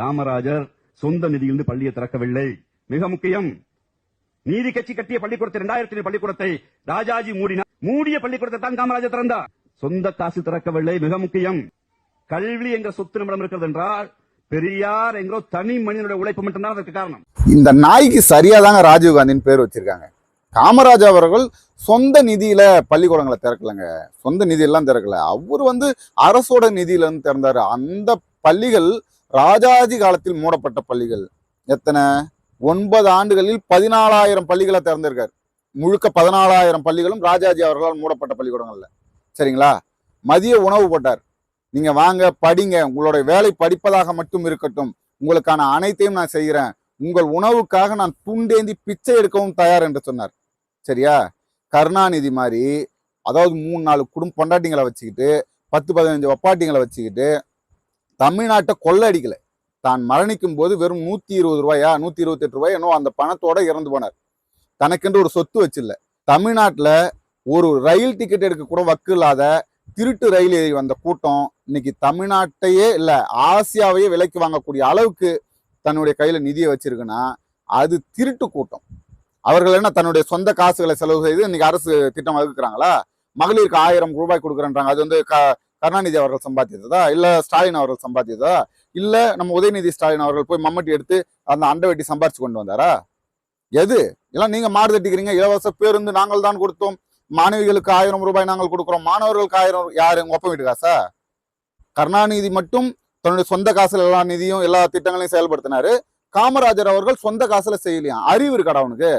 காமராஜர் சொந்த நிதியிலிருந்து பள்ளியை திறக்கவில்லை. மிக முக்கியம் நீதி கட்சி கட்டிய பள்ளிக்கூடத்தை இரண்டாயிரத்தி பள்ளிக்கூடத்தை ராஜாஜி மூடினார் மூடிய பள்ளிக்கூடத்தை தான் காமராஜர் திறந்தார். சொந்த காசு திறக்கவில்லை மிக முக்கியம். கல்வி என்ற சொத்து நம்மிடம் இருக்கிறது என்றால் பெரியார் என்கிற தனி மனிதனுடைய உழைப்பு மட்டும்தான் அதற்கு காரணம். இந்த நாய்க்கு சரியா தாங்க ராஜீவ் காந்தின்னு பேர் வச்சிருக்காங்க. காமராஜ் அவர்கள் சொந்த நிதியில பள்ளிக்கூடங்களை திறக்கலங்க. சொந்த நிதியெல்லாம் திறக்கல. அவர் வந்து அரசோட நிதியில இருந்து திறந்தாரு. அந்த பள்ளிகள் ராஜாஜி காலத்தில் மூடப்பட்ட பள்ளிகள். எத்தனை? ஒன்பது ஆண்டுகளில் பதினாலாயிரம் பள்ளிகளை திறந்திருக்கார். முழுக்க பதினாலாயிரம் பள்ளிகளும் ராஜாஜி அவர்களால் மூடப்பட்ட பள்ளிக்கூடங்கள்ல. சரிங்களா? மதிய உணவு போட்டார். நீங்க வாங்க படிங்க. உங்களுடைய வேலை படிப்பதாக மட்டும் இருக்கட்டும். உங்களுக்கான அனைத்தையும் நான் செய்கிறேன். உங்கள் உணவுக்காக நான் துண்டேந்தி பிச்சை எடுக்கவும் தயார் என்று சொன்னார். சரியா? கருணாநிதி மாதிரி அதாவது மூணு நாலு குடும்ப பொண்டாட்டிங்களை வச்சுக்கிட்டு பத்து பதினஞ்சு ஒப்பாட்டிங்களை வச்சுக்கிட்டு தமிழ்நாட்டை கொள்ளடிக்கல. தான் மரணிக்கும் போது வெறும் நூத்தி இருபது ரூபாயா நூத்தி இருபத்தி எட்டு ரூபாய் என்னோ அந்த பணத்தோட இறந்து போனார். தனக்கென்று ஒரு சொத்து வச்சில்ல. தமிழ்நாட்டில் ஒரு ரயில் டிக்கெட் எடுக்க கூட வக்கு இல்லாத திருட்டு ரயில் ஏறி வந்த கூட்டம் இன்னைக்கு தமிழ்நாட்டையே இல்ல ஆசியாவையே விலைக்கு வாங்கக்கூடிய அளவுக்கு தன்னுடைய கையில நிதியை வச்சிருக்குன்னா அது திருட்டு கூட்டம். அவர்கள் என்ன தன்னுடைய சொந்த காசுகளை செலவு செய்து இன்னைக்கு அரசு திட்டம் வகுக்கிறாங்களா? மகளிருக்கு ஆயிரம் ரூபாய் கொடுக்குறேன்றாங்க. அது வந்து க கருணாநிதி அவர்கள் சம்பாதித்ததா இல்லை ஸ்டாலின் அவர்கள் சம்பாதித்ததா இல்லை நம்ம உதயநிதி ஸ்டாலின் அவர்கள் போய் மம்மட்டி எடுத்து அந்த அண்டை வெட்டி சம்பாரிச்சு கொண்டு வந்தாரா? எது? எல்லாம் நீங்கள் மாறு தட்டிக்கிறீங்க. இலவச பேருந்து நாங்கள் தான் கொடுத்தோம். மாணவிகளுக்கு ஆயிரம் ரூபாய் நாங்கள் கொடுக்குறோம். மாணவர்களுக்கு ஆயிரம் யார்? உங்க ஒப்ப வீட்டு காசா கருணாநிதி மட்டும் தன்னுடைய சொந்த காசில் எல்லா நிதியும் எல்லா திட்டங்களையும் செயல்படுத்தினாரு. காமராஜர் அவர்கள் சொந்த காசுல செய்யலையா அறிவு இருக்காடா அவனுக்கு?